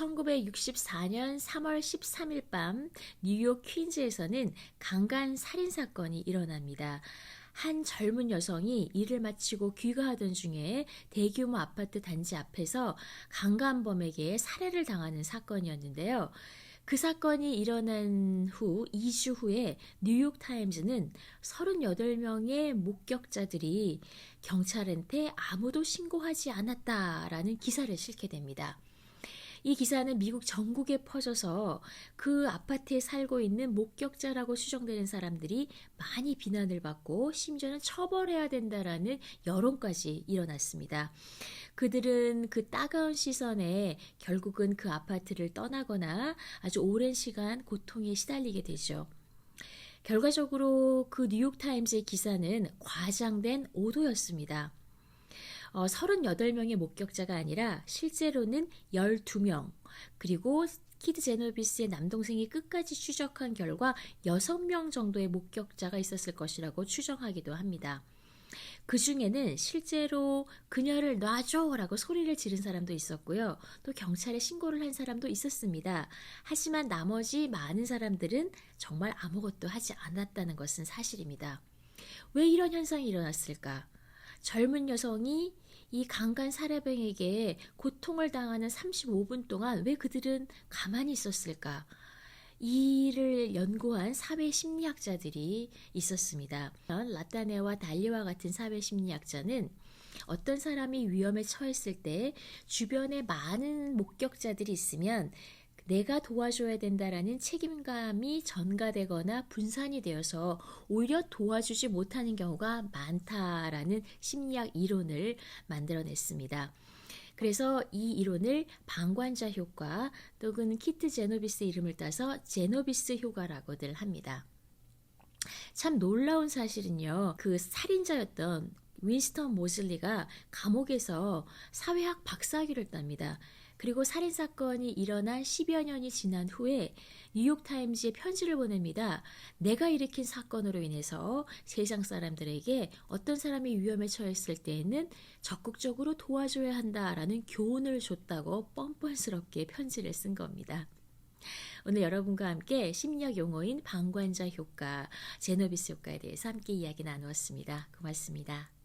1964년 3월 13일 밤 뉴욕 퀸즈에서는 강간 살인 사건이 일어납니다. 한 젊은 여성이 일을 마치고 귀가하던 중에 대규모 아파트 단지 앞에서 강간범에게 살해를 당하는 사건이었는데요. 그 사건이 일어난 후 2주 후에 뉴욕타임즈는 38명의 목격자들이 경찰한테 아무도 신고하지 않았다라는 기사를 실게 됩니다. 이 기사는 미국 전국에 퍼져서 그 아파트에 살고 있는 목격자라고 추정되는 사람들이 많이 비난을 받고 심지어는 처벌해야 된다라는 여론까지 일어났습니다. 그들은 그 따가운 시선에 결국은 그 아파트를 떠나거나 아주 오랜 시간 고통에 시달리게 되죠. 결과적으로 그 뉴욕타임즈의 기사는 과장된 오도였습니다. 어, 38명의 목격자가 아니라 실제로는 12명, 그리고 키드 제노비스의 남동생이 끝까지 추적한 결과 6명 정도의 목격자가 있었을 것이라고 추정하기도 합니다. 그 중에는 실제로 그녀를 놔줘라고 소리를 지른 사람도 있었고요. 또 경찰에 신고를 한 사람도 있었습니다. 하지만 나머지 많은 사람들은 정말 아무것도 하지 않았다는 것은 사실입니다. 왜 이런 현상이 일어났을까? 젊은 여성이 이 강간 살해병에게 고통을 당하는 35분 동안 왜 그들은 가만히 있었을까? 이를 연구한 사회 심리학자들이 있었습니다. 라타네와 달리와 같은 사회 심리학자는 어떤 사람이 위험에 처했을 때 주변에 많은 목격자들이 있으면 내가 도와줘야 된다라는 책임감이 전가되거나 분산이 되어서 오히려 도와주지 못하는 경우가 많다라는 심리학 이론을 만들어냈습니다. 그래서 이 이론을 방관자 효과 또는 키트 제노비스 이름을 따서 제노비스 효과라고들 합니다. 참 놀라운 사실은요. 그 살인자였던 윈스턴 모슬리가 감옥에서 사회학 박사학위를 땁니다. 그리고 살인 사건이 일어난 10여 년이 지난 후에 뉴욕 타임즈에 편지를 보냅니다. 내가 일으킨 사건으로 인해서 세상 사람들에게 어떤 사람이 위험에 처했을 때에는 적극적으로 도와줘야 한다라는 교훈을 줬다고 뻔뻔스럽게 편지를 쓴 겁니다. 오늘 여러분과 함께 심리학 용어인 방관자 효과, 제노비스 효과에 대해서 함께 이야기 나누었습니다. 고맙습니다.